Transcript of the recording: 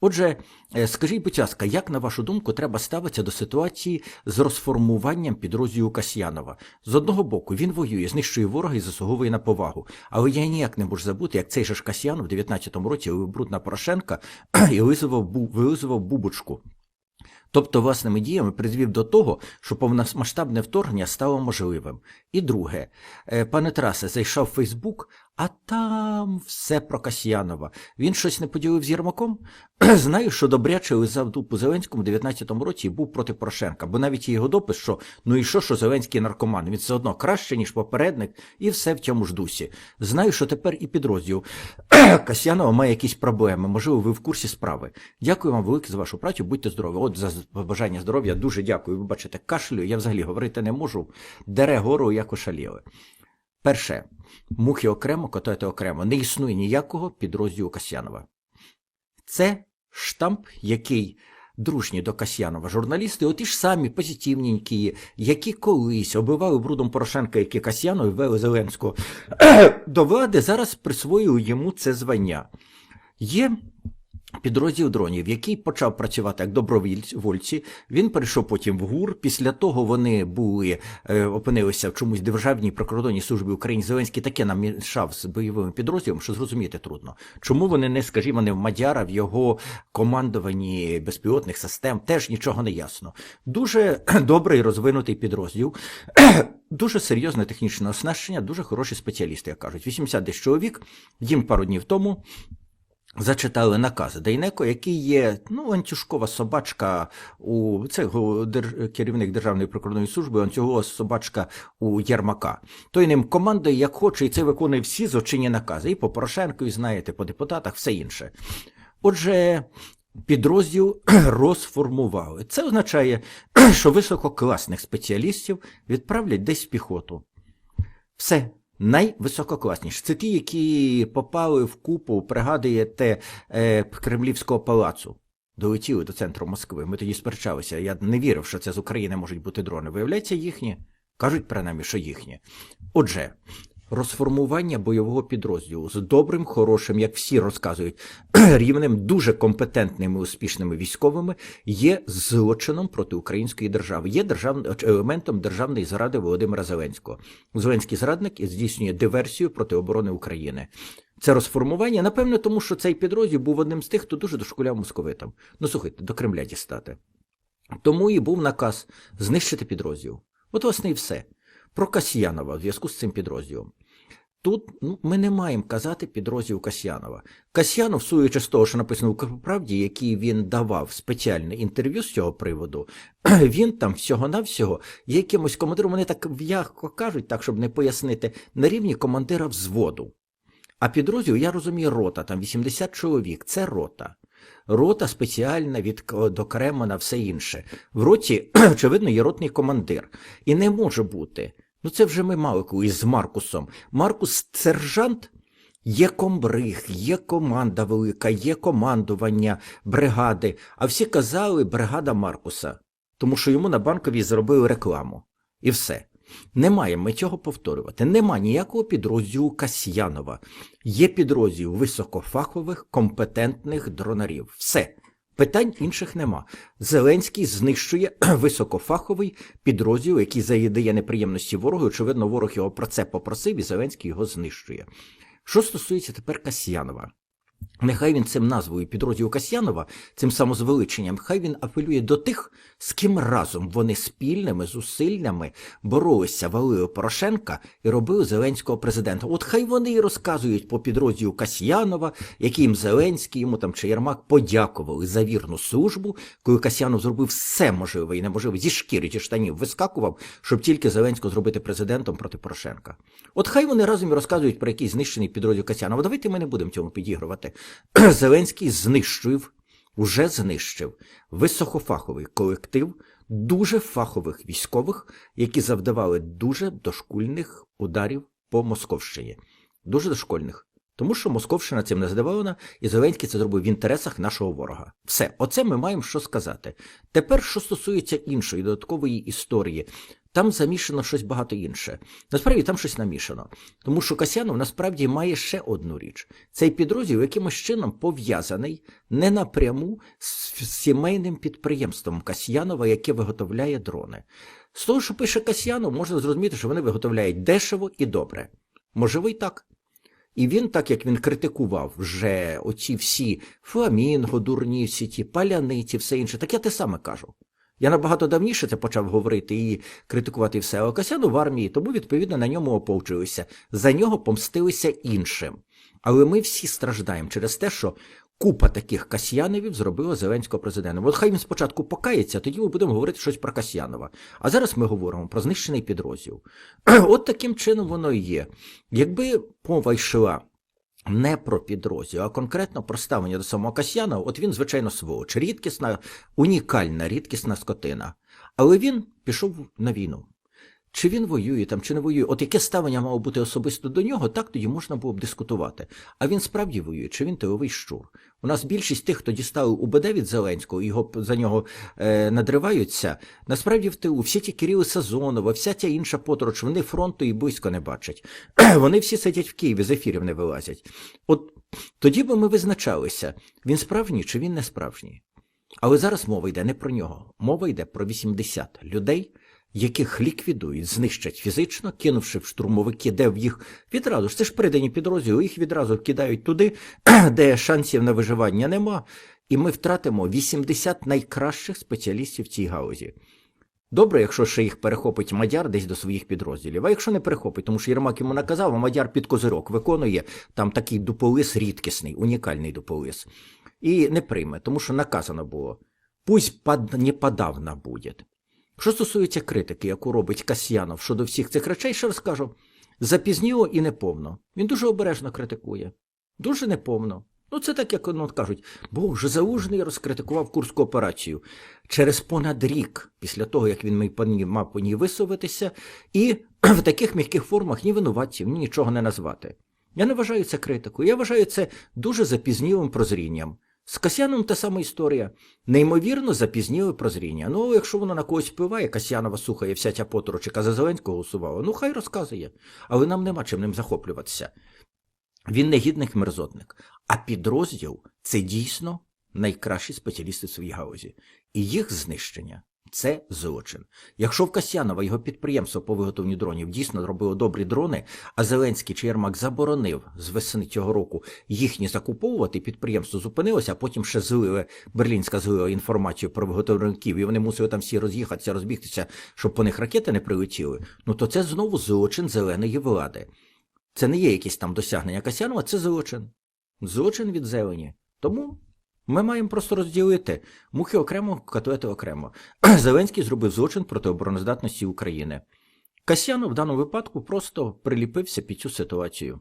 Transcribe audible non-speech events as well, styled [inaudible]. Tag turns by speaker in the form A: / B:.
A: Отже, е, скажіть, будь ласка, як на вашу думку треба ставитися до ситуації з розформуванням підрозділу Касьянова? З одного боку, він воює, знищує ворога і заслуговує на повагу. Але я ніяк не можу забути, як цей же ж Касьянов в 19-му році бруд на Порошенка [clears throat] і вилизував, бубочку. Тобто, власними діями призвів до того, що повномасштабне вторгнення стало можливим. І друге, е, пане Тарасе, зайшов в Фейсбук, а там все про Касьянова. Він щось не поділив з Єрмаком? [clears throat] Знаю, що добряче лизав дупу Зеленському в 19-му році і був проти Порошенка, бо навіть його допис, що ну і що, що Зеленський наркоман, він все одно краще, ніж попередник, і все в цьому ж дусі. Знаю, що тепер і підрозділ [clears throat] Касьянова має якісь проблеми. Можливо, ви в курсі справи. Дякую вам велике за вашу працю. Будьте здорові. От за бажання здоров'я дуже дякую. Ви бачите, кашлю, я взагалі говорити не можу. Дере гору, як ошаліли. Перше, мухи окремо, котети окремо. Не існує ніякого підрозділу Касьянова. Це штамп, який дружні до Касьянова журналісти, оті ж самі позитивненькі, які колись оббивали брудом Порошенка, які Касьянов вели Зеленського [clears throat] до влади, зараз присвоюють йому це звання. Є підрозділ дронів, який почав працювати як добровольці. Він перейшов потім в ГУР. Після того вони були е, опинилися в чомусь державній прикордонній службі України. Зеленський таке намішав з бойовими підрозділом, що зрозуміти трудно. Чому вони не, скажімо, не в Мадяра, в його командуванні безпілотних систем, теж нічого не ясно. Дуже [clears throat] добрий розвинутий підрозділ. [clears throat] Дуже серйозне технічне оснащення, дуже хороші спеціалісти, як кажуть. 80 десь чоловік, їм пару днів тому зачитали накази Дейнеко, який є ну, ланцюжкова собачка у це дер- керівник Державної прикордонної служби, ланцюгова собачка у Єрмака. Той ним командує як хоче, і це виконує всі злочинні накази. І по Порошенкові, знаєте, по депутатах, все інше. Отже. Підрозділ [clears throat] розформували. Це означає, [clears throat] що висококласних спеціалістів відправлять десь в піхоту. Все. Найвисококласніше. Це ті, які попали в купу, пригадуєте, е, Кремлівського палацу. Долетіли до центру Москви. Ми тоді сперечалися. Я не вірив, що це з України можуть бути дрони. Виявляється, їхні. Кажуть, принаймні, що їхні. Отже, розформування бойового підрозділу з добрим, хорошим, як всі розказують, [clears throat] рівнем, дуже компетентними, успішними військовими є злочином проти української держави, є держав... елементом державної зради Володимира Зеленського. Зеленський зрадник здійснює диверсію проти оборони України. Це розформування, напевно, тому що цей підрозділ був одним з тих, хто дуже дошкуляв московитам. Ну, слухайте, до Кремля дістати. Тому і був наказ знищити підрозділ. От, власне, і все. Про Касьянова в зв'язку з цим підрозділом. Тут ну, ми не маємо казати підрозділ Касьянова. Касьянов, суючи з того, що написано в правді, який він давав спеціальне інтерв'ю з цього приводу, [clears throat] він там всього-навсього якимось командиром, вони так м'яко кажуть, так, щоб не пояснити, на рівні командира взводу. А підрозділ, я розумію, рота, там 80 чоловік, це рота. Рота спеціальна від к- до Крема на все інше. В роті, [clears throat] очевидно, є ротний командир. І не може бути. Ну це вже ми мали колись з Маркусом. Маркус сержант. Є комбриг, є команда велика, є командування бригади. А всі казали бригада Маркуса, тому що йому на банковій зробили рекламу. І все. Не маємо ми цього повторювати. Нема ніякого підрозділу Касьянова. Є підрозділ високофахових, компетентних дронарів. Все. Питань інших нема. Зеленський знищує [clears throat] високофаховий підрозділ, який заїдає неприємності ворогу. Очевидно, ворог його про це попросив, і Зеленський його знищує. Що стосується тепер Касьянова. Нехай він цим назвою підрозділу Касьянова, цим самозвеличенням, хай він апелює до тих, з ким разом вони спільними зусиллями боролися, валили Порошенка і робили Зеленського президента. От хай вони і розказують по підрозділу Касьянова, яким Зеленський йому там чи Єрмак подякували за вірну службу, коли Касьянов зробив все можливе і неможливе зі шкіри чи штанів вискакував, щоб тільки Зеленського зробити президентом проти Порошенка. От хай вони разом і розказують про якийсь знищений підрозділ Касьянова. Давайте ми не будемо цьому підігрувати. [clears throat] Зеленський знищив, уже знищив високофаховий колектив дуже фахових військових, які завдавали дуже дошкульних ударів по Московщині. Дуже дошкольних. Тому що Московщина цим не задоволена, і Зеленський це зробив в інтересах нашого ворога. Все, оце ми маємо що сказати. Тепер, що стосується іншої додаткової історії, там замішано щось багато інше. Насправді там щось намішано. Тому що Касьянов насправді має ще одну річ. Цей підрозділ якимось чином пов'язаний не напряму з сімейним підприємством Касьянова, яке виготовляє дрони. З того, що пише Касьянов, можна зрозуміти, що вони виготовляють дешево і добре. Можливо, і так. І він, так як він критикував вже оці всі фламінго, дурні, всі ті паляниці, все інше, так я те саме кажу. Я набагато давніше це почав говорити і критикувати все. А Касяну в армії, тому відповідно на ньому ополчилися. За нього помстилися іншим. Але ми всі страждаємо через те, що купа таких Касьяновів зробила Зеленського президентом. От хай він спочатку покається, тоді ми будемо говорити щось про Касьянова. А зараз ми говоримо про знищений підрозділ. [clears throat] От таким чином воно і є. Якби мова йшла не про підрозділ, а конкретно про ставлення до самого Касьянова, от він, звичайно, сволоч, рідкісна, унікальна, рідкісна скотина. Але він пішов на війну. Чи він воює там, чи не воює? От яке ставлення мало бути особисто до нього, так тоді можна було б дискутувати. А він справді воює, чи він тиловий щур? У нас більшість тих, хто дістали УБД від Зеленського, його за нього е, надриваються. Насправді в тилу всі ті Кирили Сазонова, вся ця інша подорож, вони фронту і близько не бачать. [clears throat] вони всі сидять в Києві, з ефірів не вилазять. От тоді би ми визначалися, він справжній чи він не справжній. Але зараз мова йде не про нього. Мова йде про 80 людей, яких ліквідують, знищать фізично, кинувши в штурмовики, де в їх відразу це ж придані підрозділи, їх відразу кидають туди, [clears throat] де шансів на виживання нема, і ми втратимо 80 найкращих спеціалістів в цій гаузі. Добре, якщо ще їх перехопить Мадяр десь до своїх підрозділів. А якщо не перехопить, тому що Єрмак йому наказав, а Мадяр під козирок виконує там такий дуполис рідкісний, унікальний дуполис. І не прийме, тому що наказано було. Пусть под... не подавно буде. Що стосується критики, яку робить Касьянов щодо всіх цих речей, ще раз кажу, запізніло і неповно. Він дуже обережно критикує. Дуже неповно. Ну, це так, як ну, кажуть, Боже, Залужний розкритикував Курську операцію через понад рік після того, як він мав по ній- висуватися, і [clears throat] в таких м'яких формах ні винуватців, ні нічого не назвати. Я не вважаю це критикою, я вважаю це дуже запізнілим прозрінням. З Касьяном та сама історія. Неймовірно запізніли прозріння. Ну, якщо воно на когось впливає, Касьянова слухає вся ця поторочка за Зеленського голосувала, ну хай розказує. Але нам нема чим ним захоплюватися. Він негідник мерзотник. А підрозділ це дійсно найкращі спеціалісти в своїй гаузі. І їх знищення це злочин. Якщо в Касьянова його підприємство по виготовленню дронів дійсно робило добрі дрони, а Зеленський чи Єрмак заборонив з весни цього року їхні закуповувати, підприємство зупинилося, а потім ще злили, Берлінська злила інформацію про виготовників, і вони мусили там всі роз'їхатися, розбігтися, щоб по них ракети не прилетіли. Ну то це знову злочин зеленої влади. Це не є якісь там досягнення Касянова, це злочин. Злочин від зелені. Тому ми маємо просто розділити мухи окремо, котлети окремо. [clears throat] Зеленський зробив злочин проти обороноздатності України. Касьянов в даному випадку просто приліпився під цю ситуацію.